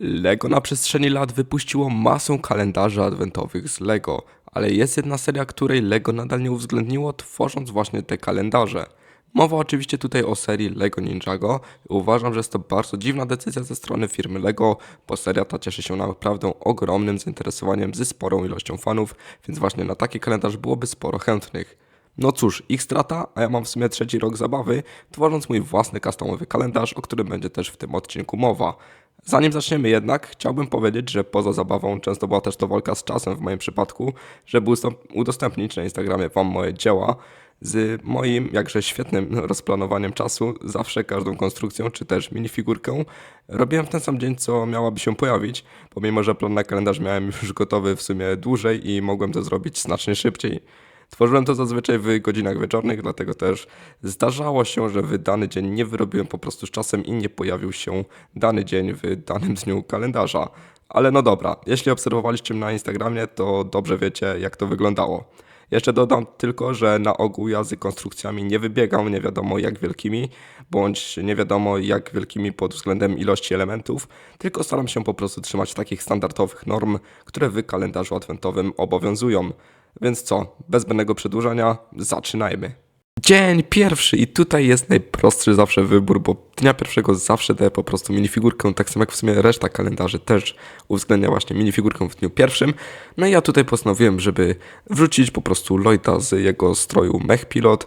Lego na przestrzeni lat wypuściło masę kalendarzy adwentowych z Lego, ale jest jedna seria, której Lego nadal nie uwzględniło, tworząc właśnie te kalendarze. Mowa oczywiście tutaj o serii Lego Ninjago. Uważam, że jest to bardzo dziwna decyzja ze strony firmy Lego, bo seria ta cieszy się naprawdę ogromnym zainteresowaniem ze sporą ilością fanów, więc właśnie na taki kalendarz byłoby sporo chętnych. No cóż, ich strata, a ja mam w sumie trzeci rok zabawy, tworząc mój własny customowy kalendarz, o którym będzie też w tym odcinku mowa. Zanim zaczniemy jednak, chciałbym powiedzieć, że poza zabawą często była też to walka z czasem w moim przypadku, żeby udostępnić na Instagramie Wam moje dzieła z moim jakże świetnym rozplanowaniem czasu, zawsze każdą konstrukcją czy też minifigurkę robiłem w ten sam dzień, co miałaby się pojawić, pomimo że plan na kalendarz miałem już gotowy w sumie dłużej i mogłem to zrobić znacznie szybciej. Tworzyłem to zazwyczaj w godzinach wieczornych, dlatego też zdarzało się, że w dany dzień nie wyrobiłem po prostu z czasem i nie pojawił się dany dzień w danym dniu kalendarza. Ale no dobra, jeśli obserwowaliście mnie na Instagramie, to dobrze wiecie, jak to wyglądało. Jeszcze dodam tylko, że na ogół ja z konstrukcjami nie wybiegam nie wiadomo jak wielkimi, bądź nie wiadomo jak wielkimi pod względem ilości elementów, tylko staram się po prostu trzymać takich standardowych norm, które w kalendarzu adwentowym obowiązują. Więc co, bez zbędnego przedłużania, zaczynajmy. Dzień pierwszy i tutaj jest najprostszy zawsze wybór, bo dnia pierwszego zawsze daję po prostu minifigurkę, tak samo jak w sumie reszta kalendarzy też uwzględnia właśnie minifigurkę w dniu pierwszym. No i ja tutaj postanowiłem, żeby wrzucić po prostu Lloyda z jego stroju Mech Pilot,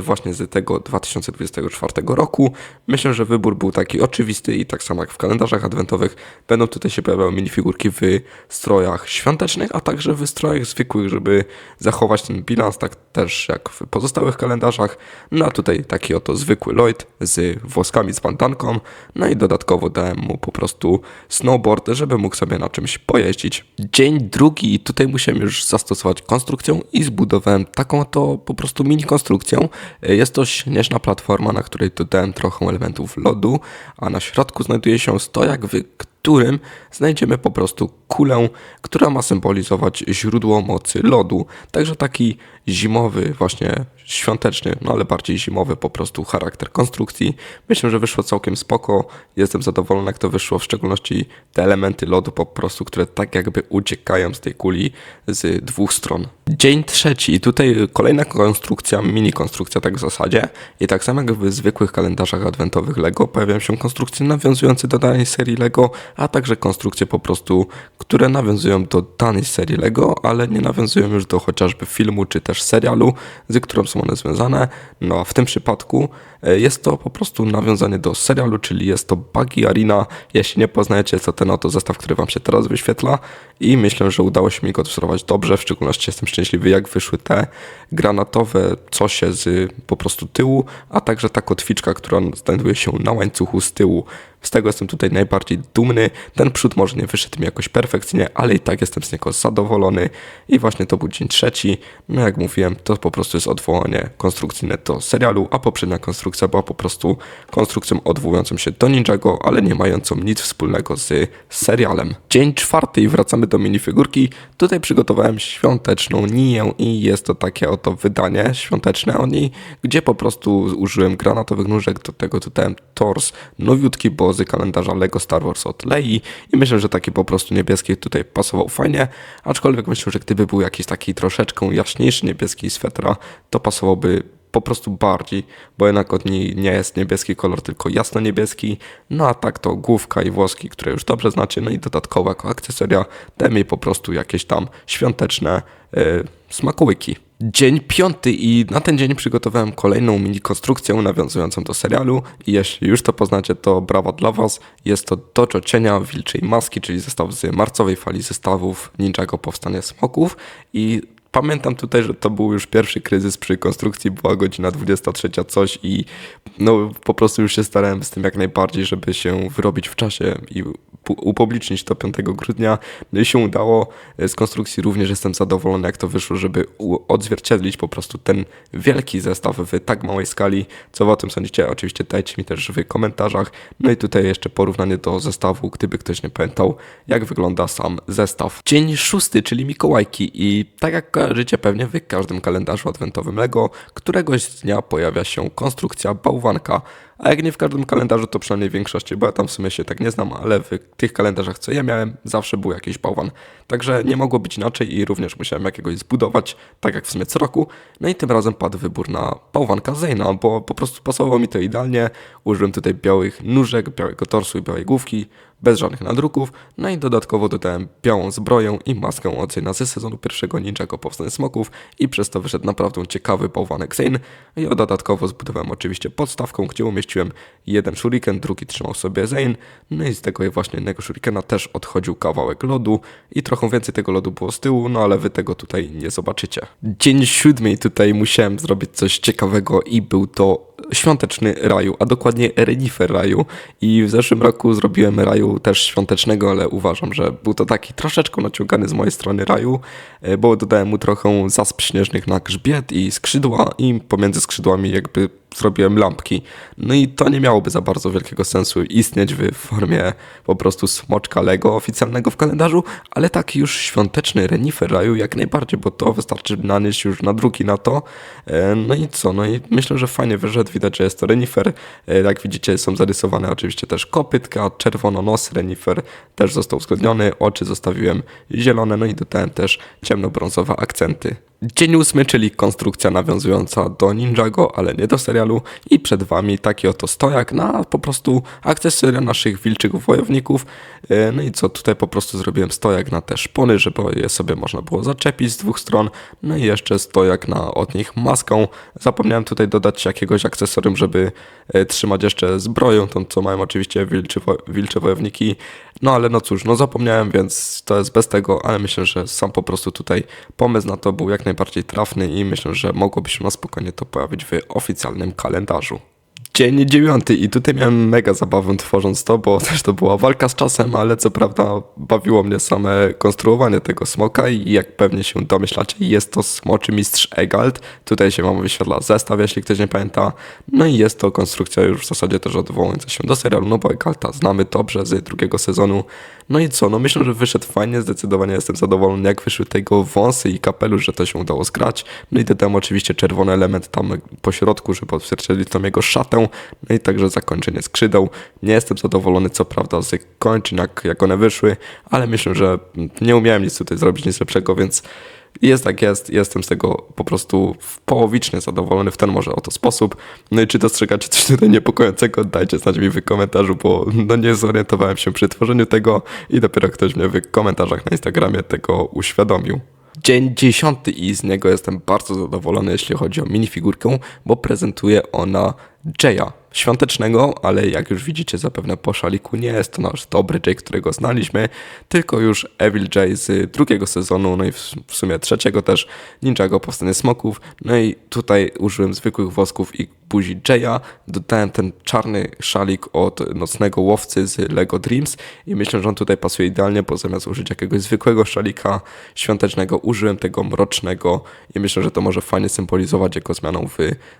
właśnie z tego 2024 roku. Myślę, że wybór był taki oczywisty i tak samo jak w kalendarzach adwentowych będą tutaj się pojawiały minifigurki w strojach świątecznych, a także w strojach zwykłych, żeby zachować ten bilans, tak też jak w pozostałych kalendarzach. No a tutaj taki oto zwykły Lloyd z włoskami z bandanką, no i dodatkowo dałem mu po prostu snowboard, żeby mógł sobie na czymś pojeździć. Dzień drugi i tutaj musiałem już zastosować konstrukcję i zbudowałem taką to po prostu mini konstrukcję. Jest to śnieżna platforma, na której dodałem trochę elementów lodu, a na środku znajduje się stojak, którym znajdziemy po prostu kulę, która ma symbolizować źródło mocy lodu. Także taki zimowy, właśnie świąteczny, no ale bardziej zimowy po prostu charakter konstrukcji. Myślę, że wyszło całkiem spoko. Jestem zadowolony, jak to wyszło, w szczególności te elementy lodu po prostu, które tak jakby uciekają z tej kuli z dwóch stron. Dzień trzeci i tutaj kolejna konstrukcja, mini konstrukcja tak w zasadzie. I tak samo jak w zwykłych kalendarzach adwentowych LEGO pojawiają się konstrukcje nawiązujące do danej serii LEGO, a także konstrukcje po prostu, które nawiązują do danej serii LEGO, ale nie nawiązują już do chociażby filmu czy też serialu, z którą są one związane. No a w tym przypadku e, jest to po prostu nawiązanie do serialu, czyli jest to Buggy Arena. Jeśli nie poznajecie, co ten oto zestaw, który wam się teraz wyświetla i myślę, że udało się mi go odwzorować dobrze, w szczególności jestem szczęśliwy, jak wyszły te granatowe cosie z po prostu tyłu, a także ta kotwiczka, która znajduje się na łańcuchu z tyłu. Z tego jestem tutaj najbardziej dumny. Ten przód może nie wyszedł mi jakoś perfekcyjnie, ale i tak jestem z niego zadowolony. I właśnie to był dzień trzeci. No jak mówiłem, to po prostu jest odwołanie konstrukcyjne do serialu, a poprzednia konstrukcja była po prostu konstrukcją odwołującą się do Ninjago, ale nie mającą nic wspólnego z serialem. Dzień czwarty i wracamy do minifigurki. Tutaj przygotowałem świąteczną Niję i jest to takie oto wydanie świąteczne o niej, gdzie po prostu użyłem granatowych nóżek, do tego dodałem tors nowiutki, bo z kalendarza Lego Star Wars od Lei i myślę, że taki po prostu niebieski tutaj pasował fajnie, aczkolwiek myślę, że gdyby był jakiś taki troszeczkę jaśniejszy niebieski swetra, to pasowałby po prostu bardziej, bo jednak od niej nie jest niebieski kolor, tylko jasno-niebieski. No a tak to główka i włoski, które już dobrze znacie, no i dodatkowo jako akcesoria dajmy jej po prostu jakieś tam świąteczne yy, smakołyki. Dzień piąty i na ten dzień przygotowałem kolejną mini konstrukcję nawiązującą do serialu i jeśli już to poznacie, to brawa dla Was. Jest to Dojo Cienia Wilczej Maski, czyli zestaw z marcowej fali zestawów Ninjago Powstanie Smoków i pamiętam tutaj, że to był już pierwszy kryzys przy konstrukcji, była godzina 23 coś i no po prostu już się starałem z tym jak najbardziej, żeby się wyrobić w czasie i upublicznić to 5 grudnia. No i się udało. Z konstrukcji również jestem zadowolony, jak to wyszło, żeby odzwierciedlić po prostu ten wielki zestaw w tak małej skali. Co wy o tym sądzicie? Oczywiście dajcie mi też w komentarzach. No i tutaj jeszcze porównanie do zestawu, gdyby ktoś nie pamiętał, jak wygląda sam zestaw. Dzień szósty, czyli Mikołajki i tak jak kojarzycie pewnie w każdym kalendarzu adwentowym LEGO, któregoś dnia pojawia się konstrukcja bałwanka. A jak nie w każdym kalendarzu, to przynajmniej w większości, bo ja tam w sumie się tak nie znam, ale w tych kalendariach, co ja miałem, zawsze był jakiś bałwan. Także nie mogło być inaczej i również musiałem jakiegoś zbudować, tak jak w sumie co roku. No i tym razem padł wybór na bałwanka Zeyna, bo po prostu pasowało mi to idealnie. Użyłem tutaj białych nóżek, białego torsu i białej główki, bez żadnych nadruków. No i dodatkowo dodałem białą zbroję i maskę od Zeyna ze sezonu pierwszego Ninjago Powstanie Smoków i przez to wyszedł naprawdę ciekawy bałwanek Zeyn. I dodatkowo zbudowałem oczywiście podstawką, gdzie umieściłem jeden shuriken, drugi trzymał sobie Zeyn. No i z tego właśnie jednego shurikena też odchodził kawałek lodu i trochę więcej tego lodu było z tyłu, no ale wy tego tutaj nie zobaczycie. Dzień siódmy tutaj musiałem zrobić coś ciekawego i był to świąteczny raju, a dokładnie renifer raju. I w zeszłym roku zrobiłem raju też świątecznego, ale uważam, że był to taki troszeczkę naciągany z mojej strony raju, e, bo dodałem mu trochę zasp śnieżnych na grzbiet i skrzydła i pomiędzy skrzydłami jakby zrobiłem lampki. No i to nie miałoby za bardzo wielkiego sensu istnieć w formie po prostu smoczka Lego oficjalnego w kalendarzu, ale taki już świąteczny renifer raju jak najbardziej, bo to wystarczy nanieść już na drugi na to. E, no i co? No i myślę, że fajnie wyszedł. Widać, że jest to renifer. E, jak widzicie, są zarysowane oczywiście też kopytka, czerwono nos renifer też został uwzględniony, oczy zostawiłem zielone, no i dodałem też ciemnobrązowe akcenty. Dzień ósmy, czyli konstrukcja nawiązująca do Ninjago, ale nie do serialu i przed wami taki oto stojak na po prostu akcesoria naszych wilczych wojowników. E, No i co, tutaj po prostu zrobiłem stojak na te szpony, żeby je sobie można było zaczepić z dwóch stron. No i jeszcze stojak na od nich maską. Zapomniałem tutaj dodać jakiegoś akcesorium, żeby e, trzymać jeszcze zbroję, tą co mają oczywiście wilczy, wilcze wojowniki. No ale no cóż, no zapomniałem, więc to jest bez tego, ale myślę, że sam po prostu tutaj pomysł na to był jak najbardziej trafny i myślę, że mogłoby się na spokojnie to pojawić w oficjalnym kalendarzu. Dzień dziewiąty i tutaj miałem mega zabawę tworząc to, bo też to była walka z czasem, ale co prawda bawiło mnie same konstruowanie tego smoka i jak pewnie się domyślacie, jest to smoczy mistrz Egalt. Tutaj się wam wyświetla zestaw, jeśli ktoś nie pamięta. No i jest to konstrukcja już w zasadzie też odwołująca się do serialu, no bo Egalta znamy dobrze z drugiego sezonu. No i co, no myślę, że wyszedł fajnie, zdecydowanie jestem zadowolony jak wyszły tego wąsy i kapelusz, że to się udało zgrać. No i dodałem oczywiście czerwony element tam po środku, żeby odzwierciedlić tą jego szatę. No i także zakończenie skrzydeł. Nie jestem zadowolony co prawda z kończyn, jak, jak one wyszły, ale myślę, że nie umiałem nic tutaj zrobić nic lepszego, więc jest tak jest, jestem z tego po prostu połowicznie zadowolony w ten może oto sposób. No i czy dostrzegacie coś tutaj niepokojącego, dajcie znać mi w komentarzu, bo no nie zorientowałem się przy tworzeniu tego i dopiero ktoś mnie w komentarzach na Instagramie tego uświadomił. Dzień dziesiąty i z niego jestem bardzo zadowolony, jeśli chodzi o minifigurkę, bo prezentuje ona Jaya. Świątecznego, ale jak już widzicie zapewne po szaliku, nie jest to nasz dobry Jay, którego znaliśmy, tylko już Evil Jay z drugiego sezonu, no i w, sumie trzeciego też, Ninjago Powstanie Smoków. No i tutaj użyłem zwykłych wosków i buzi Jaya, dodałem ten czarny szalik od nocnego łowcy z Lego Dreams i myślę, że on tutaj pasuje idealnie, bo zamiast użyć jakiegoś zwykłego szalika świątecznego, użyłem tego mrocznego i myślę, że to może fajnie symbolizować jego zmianą w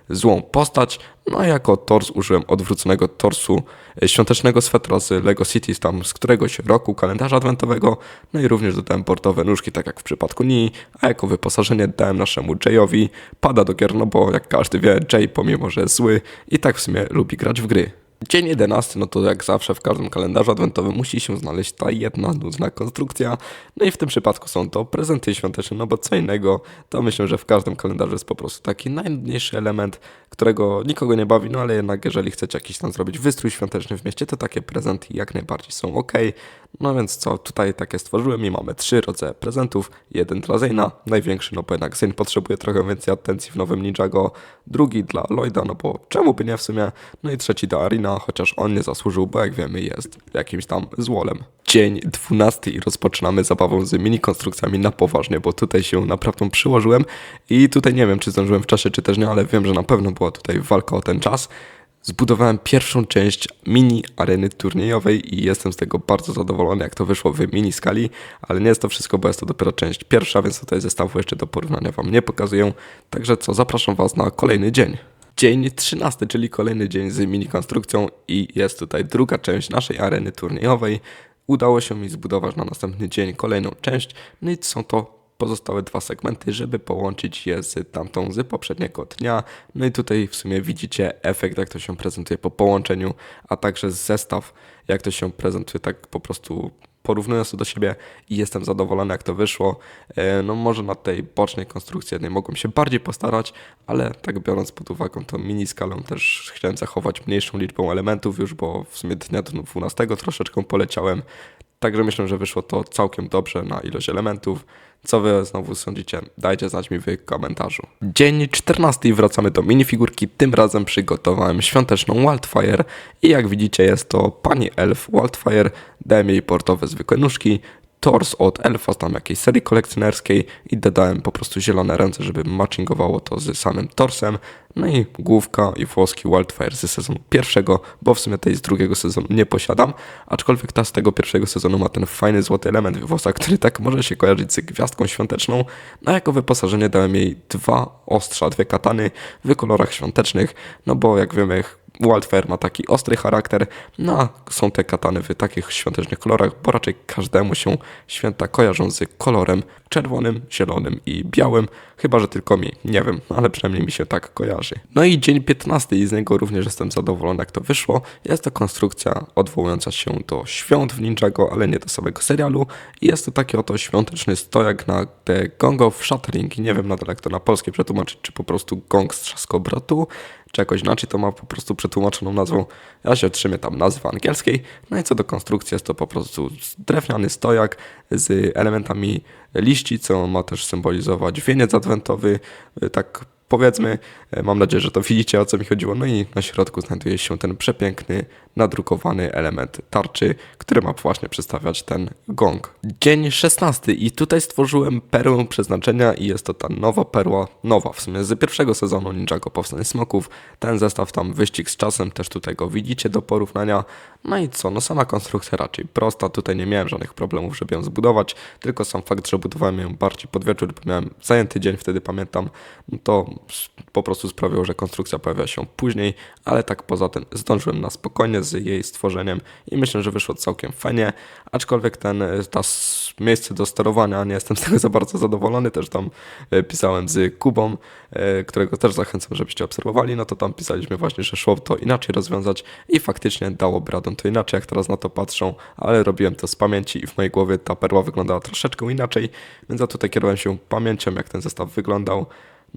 złą postać. No a jako tors użyłem odwróconego torsu e, świątecznego swetra z Lego Cities, tam z któregoś roku kalendarza adwentowego, no i również dodałem portowe nóżki, tak jak w przypadku Nii, a jako wyposażenie dałem naszemu Jayowi pada do gier, no bo jak każdy wie, Jay pomimo, że jest zły, i tak w sumie lubi grać w gry. Dzień 11, no to jak zawsze w każdym kalendarzu adwentowym musi się znaleźć ta jedna nudna konstrukcja. No i w tym przypadku są to prezenty świąteczne, no bo co innego, to myślę, że w każdym kalendarzu jest po prostu taki najnudniejszy element, którego nikogo nie bawi, no ale jednak jeżeli chcecie jakiś tam zrobić wystrój świąteczny w mieście, to takie prezenty jak najbardziej są ok. No więc co, tutaj takie stworzyłem i mamy trzy rodzaje prezentów. Jeden dla Zayna, największy, no bo jednak Zayn potrzebuje trochę więcej atencji w nowym Ninjago. Drugi dla Lloyda, no bo czemu by nie w sumie. No i trzeci dla Arina, chociaż on nie zasłużył, bo jak wiemy jest jakimś tam złolem. Dzień 12 i rozpoczynamy zabawą z mini konstrukcjami na poważnie, bo tutaj się naprawdę przyłożyłem i tutaj nie wiem, czy zdążyłem w czasie, czy też nie, ale wiem, że na pewno była tutaj walka o ten czas. Zbudowałem pierwszą część mini areny turniejowej i jestem z tego bardzo zadowolony, jak to wyszło w mini skali, ale nie jest to wszystko, bo jest to dopiero część pierwsza, więc tutaj zestawu jeszcze do porównania Wam nie pokazuję. Także co, zapraszam Was na kolejny dzień. Dzień 13, czyli kolejny dzień z mini konstrukcją i jest tutaj druga część naszej areny turniejowej. Udało się mi zbudować na następny dzień kolejną część, no i są to pozostałe dwa segmenty, żeby połączyć je z tamtą z poprzedniego dnia. No i tutaj w sumie widzicie efekt, jak to się prezentuje po połączeniu, a także zestaw, jak to się prezentuje tak po prostu porównując to do siebie i jestem zadowolony jak to wyszło. E, No może na tej bocznej konstrukcji jednej mogłem się bardziej postarać, ale tak biorąc pod uwagę tą mini skalę też chciałem zachować mniejszą liczbą elementów już, bo w sumie dnia 12 troszeczkę poleciałem. Także myślę, że wyszło to całkiem dobrze na ilość elementów. Co wy znowu sądzicie? Dajcie znać mi w komentarzu. Dzień 14 wracamy do minifigurki. Tym razem przygotowałem świąteczną Wildfire i jak widzicie jest to pani elf Wildfire. Dałem jej portowe zwykłe nóżki, tors od elfa z tam jakiejś serii kolekcjonerskiej i dodałem po prostu zielone ręce, żeby matchingowało to z samym torsem. No i główka i włoski Wildfire z sezonu pierwszego, bo w sumie tej z drugiego sezonu nie posiadam, aczkolwiek ta z tego pierwszego sezonu ma ten fajny złoty element w włosach, który tak może się kojarzyć z gwiazdką świąteczną, a jako wyposażenie dałem jej dwa ostrza, dwie katany w kolorach świątecznych, no bo jak wiemy Wildfire ma taki ostry charakter, no a są te katany w takich świątecznych kolorach, bo raczej każdemu się święta kojarzą z kolorem czerwonym, zielonym i białym, chyba że tylko mi, nie wiem, ale przynajmniej mi się tak kojarzy. No i dzień 15 i z niego również jestem zadowolony jak to wyszło. Jest to konstrukcja odwołująca się do świąt w Ninjago, ale nie do samego serialu i jest to taki oto świąteczny stojak na The Gong of Shattering nie wiem nadal jak to na polskie przetłumaczyć, czy po prostu gong z trzaskobrotu, czy jakoś inaczej to ma po prostu przetłumaczoną nazwą. Ja się otrzymię tam nazwy angielskiej. No i co do konstrukcji, jest to po prostu drewniany stojak z elementami liści, co ma też symbolizować wieniec adwentowy, tak powiedzmy. Mam nadzieję, że to widzicie o co mi chodziło. No i na środku znajduje się ten przepiękny, nadrukowany element tarczy, który ma właśnie przedstawiać ten gong. Dzień 16 i tutaj stworzyłem perłę przeznaczenia i jest to ta nowa perła, nowa w sumie z pierwszego sezonu Ninjago Powstanie Smoków. Ten zestaw tam wyścig z czasem, też tutaj go widzicie do porównania. No i co, no sama konstrukcja raczej prosta, tutaj nie miałem żadnych problemów, żeby ją zbudować, tylko sam fakt, że budowałem ją bardziej pod wieczór, bo miałem zajęty dzień, wtedy pamiętam, to po prostu sprawiło, że konstrukcja pojawia się później, ale tak poza tym zdążyłem na spokojnie z jej stworzeniem i myślę, że wyszło całkiem fajnie, aczkolwiek ten, ta s- miejsce do sterowania, nie jestem z tego za bardzo zadowolony, też tam e, pisałem z Kubą, e, którego też zachęcam, żebyście obserwowali, no to tam pisaliśmy właśnie, że szło to inaczej rozwiązać i faktycznie dałoby radę to inaczej, jak teraz na to patrzą, ale robiłem to z pamięci i w mojej głowie ta perła wyglądała troszeczkę inaczej, więc ja tutaj kierowałem się pamięcią, jak ten zestaw wyglądał.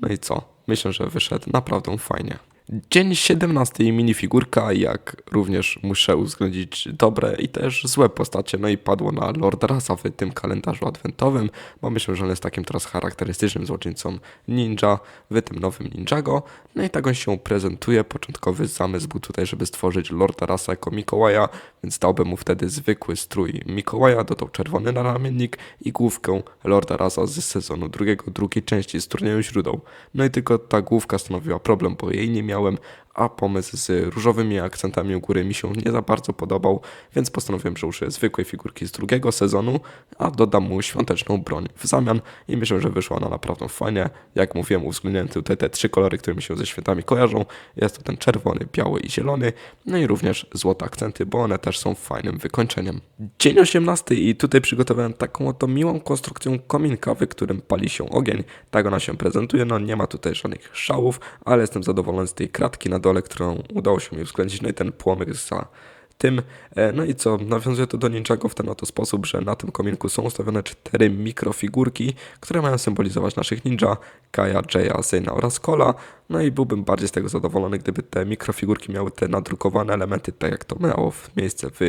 No i co? Myślę, że wyszedł naprawdę fajnie. Dzień 17 minifigurka, jak również muszę uwzględnić dobre i też złe postacie, no i padło na Lord Rasa w tym kalendarzu adwentowym, bo myślę, że on jest takim teraz charakterystycznym złoczyńcą ninja w tym nowym Ninjago, no i tak on się prezentuje, początkowy zamysł był tutaj, żeby stworzyć Lorda Rasa jako Mikołaja, więc dałbym mu wtedy zwykły strój Mikołaja, dodał czerwony naramiennik i główkę Lorda Rasa z sezonu drugiego, drugiej części z turnieju źródeł. No i tylko ta główka stanowiła problem, bo jej nie a pomysł z różowymi akcentami u góry mi się nie za bardzo podobał, więc postanowiłem, że użyję zwykłej figurki z drugiego sezonu, a dodam mu świąteczną broń w zamian i myślę, że wyszła ona naprawdę fajnie. Jak mówiłem, uwzględniłem tutaj te trzy kolory, które mi się ze świętami kojarzą. Jest to ten czerwony, biały i zielony, no i również złote akcenty, bo one też są fajnym wykończeniem. Dzień 18 i tutaj przygotowałem taką oto miłą konstrukcję kominka, w którym pali się ogień. Tak ona się prezentuje, no nie ma tutaj żadnych szałów, ale jestem zadowolony z tej kratki na dole, którą udało się mi uwzględnić, no i ten płomyk za tym. E, No i co, nawiązuje to do Ninjago w ten oto sposób, że na tym kominku są ustawione cztery mikrofigurki, które mają symbolizować naszych ninja, Kaja, Jaya, Zayna oraz Kola. No i byłbym bardziej z tego zadowolony, gdyby te mikrofigurki miały te nadrukowane elementy, tak jak to miało w miejsce w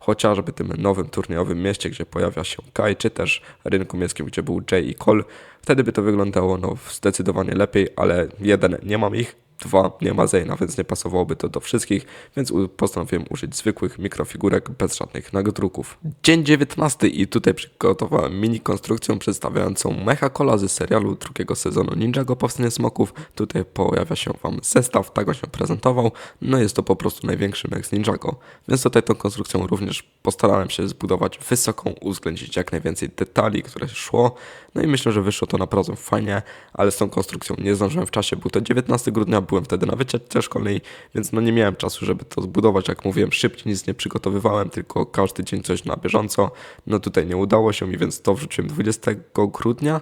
chociażby tym nowym turniejowym mieście, gdzie pojawia się Kai, czy też rynku miejskim, gdzie był Jay i Cole. Wtedy by to wyglądało no, zdecydowanie lepiej, ale jeden, nie mam ich, dwa, nie ma Zayna, więc nie pasowałoby to do wszystkich, więc postanowiłem użyć zwykłych mikrofigurek bez żadnych nadruków. Dzień 19 i tutaj przygotowałem mini konstrukcję przedstawiającą Mecha Cola z serialu drugiego sezonu Ninjago Powstanie Smoków. Tutaj pojawia się Wam zestaw, tak on się prezentował, no jest to po prostu największy mech z Ninjago, więc tutaj tą konstrukcją również postarałem się zbudować wysoką, uwzględnić jak najwięcej detali, które szło, no i myślę, że wyszło to naprawdę fajnie, ale z tą konstrukcją nie zdążyłem w czasie, był to 19 grudnia, był byłem wtedy na wycieczce szkolnej, więc no nie miałem czasu, żeby to zbudować. Jak mówiłem, szybciej nic nie przygotowywałem, tylko każdy dzień coś na bieżąco. No tutaj nie udało się mi, więc to wrzuciłem 20 grudnia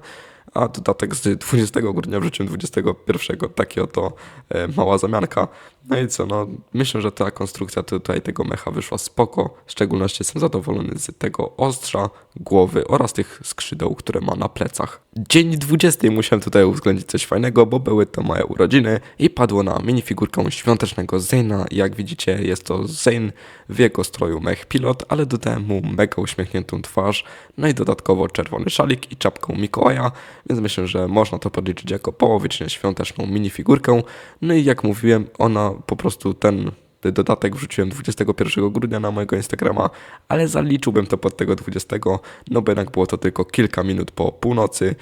a dodatek z 20 grudnia wrzuciłem 21. Takie oto e, mała zamianka. No i co, no myślę, że ta konstrukcja tutaj tego mecha wyszła spoko. W szczególności jestem zadowolony z tego ostrza, głowy oraz tych skrzydeł, które ma na plecach. Dzień 20 musiałem tutaj uwzględnić coś fajnego, bo były to moje urodziny i padło na minifigurkę świątecznego Zayna. Jak widzicie jest to Zayn w jego stroju mech pilot, ale dodałem mu mega uśmiechniętą twarz, no i dodatkowo czerwony szalik i czapkę Mikołaja, więc myślę, że można to podliczyć jako połowicznie świąteczną minifigurkę. No i jak mówiłem, ona po prostu ten dodatek wrzuciłem 21 grudnia na mojego Instagrama, ale zaliczyłbym to pod tego 20, no bo jednak było to tylko kilka minut po północy,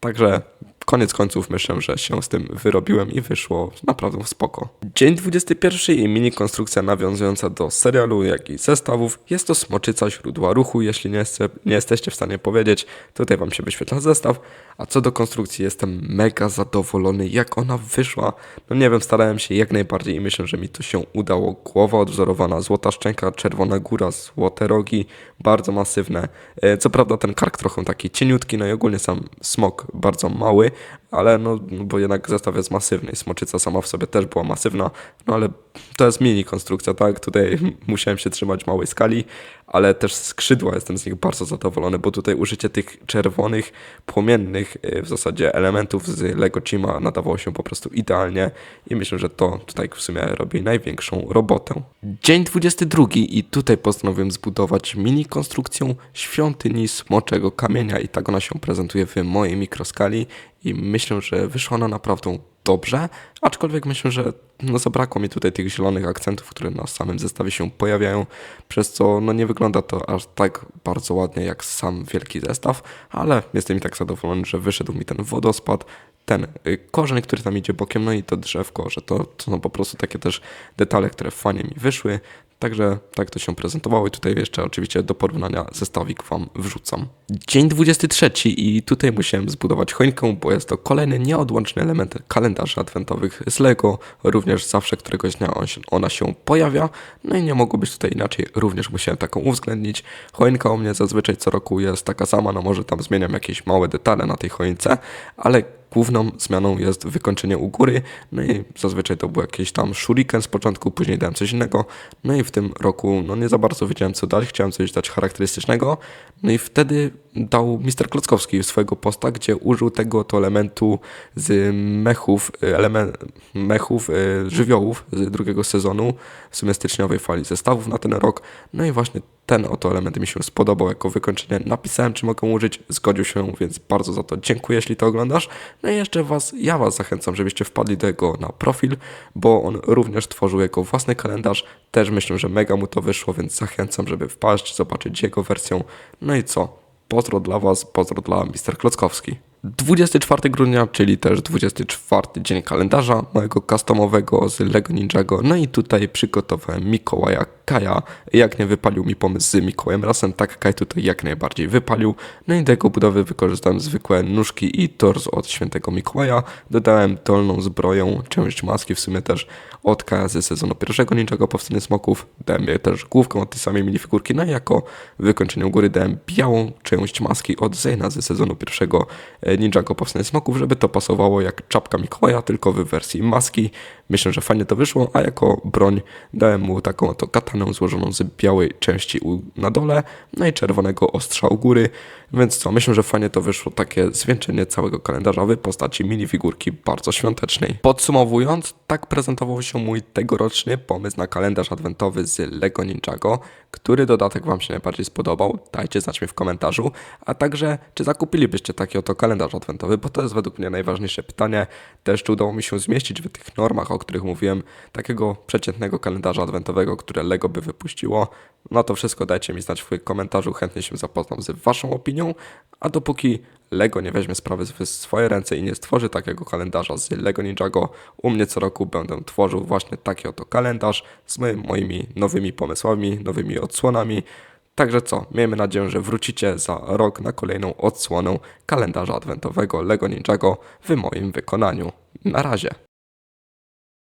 także koniec końców myślę, że się z tym wyrobiłem i wyszło naprawdę spoko. Dzień 21 i mini konstrukcja nawiązująca do serialu, jak i zestawów. Jest to smoczyca źródła ruchu, jeśli nie, nie jesteście w stanie powiedzieć. Tutaj Wam się wyświetla zestaw. A co do konstrukcji, jestem mega zadowolony, jak ona wyszła. No nie wiem, starałem się jak najbardziej i myślę, że mi to się udało. Głowa odwzorowana, złota szczęka, czerwona góra, złote rogi, bardzo masywne. E, Co prawda ten kark trochę taki cieniutki, no i ogólnie sam smok bardzo mały, ale no, no bo jednak zestaw jest masywny smoczyca sama w sobie też była masywna, no ale to jest mini konstrukcja, tak? Tutaj musiałem się trzymać małej skali, ale też skrzydła jestem z nich bardzo zadowolony, bo tutaj użycie tych czerwonych, płomiennych y, w zasadzie elementów z Lego Chima nadawało się po prostu idealnie i myślę, że to tutaj w sumie robi największą robotę. Dzień 22 i tutaj postanowiłem zbudować mini konstrukcję świątyni smoczego kamienia i tak ona się prezentuje w mojej mikroskali i myślę, że wyszła ona naprawdę dobrze, aczkolwiek myślę, że no zabrakło mi tutaj tych zielonych akcentów, które na samym zestawie się pojawiają, przez co no nie wygląda to aż tak bardzo ładnie jak sam wielki zestaw, ale jestem i tak zadowolony, że wyszedł mi ten wodospad, ten y, korzeń, który tam idzie bokiem, no i to drzewko, że to, są po prostu takie też detale, które fajnie mi wyszły. Także tak to się prezentowało i tutaj jeszcze oczywiście do porównania zestawik Wam wrzucam. Dzień 23 i tutaj musiałem zbudować choinkę, bo jest to kolejny nieodłączny element kalendarzy adwentowych z Lego. Również zawsze któregoś dnia ona się pojawia, no i nie mogło być tutaj inaczej, również musiałem taką uwzględnić. Choinka u mnie zazwyczaj co roku jest taka sama, no może tam zmieniam jakieś małe detale na tej choince, ale główną zmianą jest wykończenie u góry, no i zazwyczaj to był jakiś tam shuriken z początku, później dałem coś innego, no i w tym roku no nie za bardzo wiedziałem co dać, chciałem coś dać charakterystycznego, no i wtedy dał Mister Klockowski swojego posta, gdzie użył tego to elementu z mechów, element, mechów, e, żywiołów z drugiego sezonu, w sumie styczniowej fali zestawów na ten rok, no i właśnie ten oto element mi się spodobał jako wykończenie. Napisałem, czy mogę użyć, zgodził się, więc bardzo za to dziękuję, jeśli to oglądasz. No i jeszcze was, ja was zachęcam, żebyście wpadli do jego na profil, bo on również tworzył jego własny kalendarz. Też myślę, że mega mu to wyszło, więc zachęcam, żeby wpaść, zobaczyć jego wersję. No i co? Pozdro dla was, pozdro dla Mister Klockowski. 24 grudnia, czyli też 24 dzień kalendarza mojego customowego z Lego Ninjago. No i tutaj przygotowałem Mikołaja Kaja. Jak nie wypalił mi pomysł z Mikołajem Rasem, tak Kaj tutaj jak najbardziej wypalił. No i do jego budowy wykorzystałem zwykłe nóżki i tors od świętego Mikołaja. Dodałem dolną zbroję, część maski w sumie też od Kaja ze sezonu pierwszego Ninjago Powstanie Smoków. Dałem jej też główkę od tej samej minifigurki. No i jako wykończenie u góry dałem białą część maski od Zayna ze sezonu pierwszego e, Ninjago Powstanie Smoków, żeby to pasowało jak czapka Mikołaja, tylko w wersji maski. Myślę, że fajnie to wyszło, a jako broń dałem mu taką oto katanę złożoną z białej części na dole, no i czerwonego ostrza u góry. Więc co, myślę, że fajnie to wyszło takie zwieńczenie całego kalendarza w postaci minifigurki bardzo świątecznej. Podsumowując, tak prezentował się mój tegoroczny pomysł na kalendarz adwentowy z Lego Ninjago. Który dodatek Wam się najbardziej spodobał? Dajcie znać mi w komentarzu. A także, czy zakupilibyście taki oto kalendarz adwentowy? Bo to jest według mnie najważniejsze pytanie. Też czy udało mi się zmieścić w tych normach, o których mówiłem, takiego przeciętnego kalendarza adwentowego, które Lego by wypuściło. No to wszystko dajcie mi znać w komentarzu, chętnie się zapoznam z Waszą opinią. A dopóki Lego nie weźmie sprawy w swoje ręce i nie stworzy takiego kalendarza z Lego Ninjago, u mnie co roku będę tworzył właśnie taki oto kalendarz z moimi nowymi pomysłami, nowymi odsłonami. Także co, miejmy nadzieję, że wrócicie za rok na kolejną odsłonę kalendarza adwentowego Lego Ninjago w moim wykonaniu. Na razie.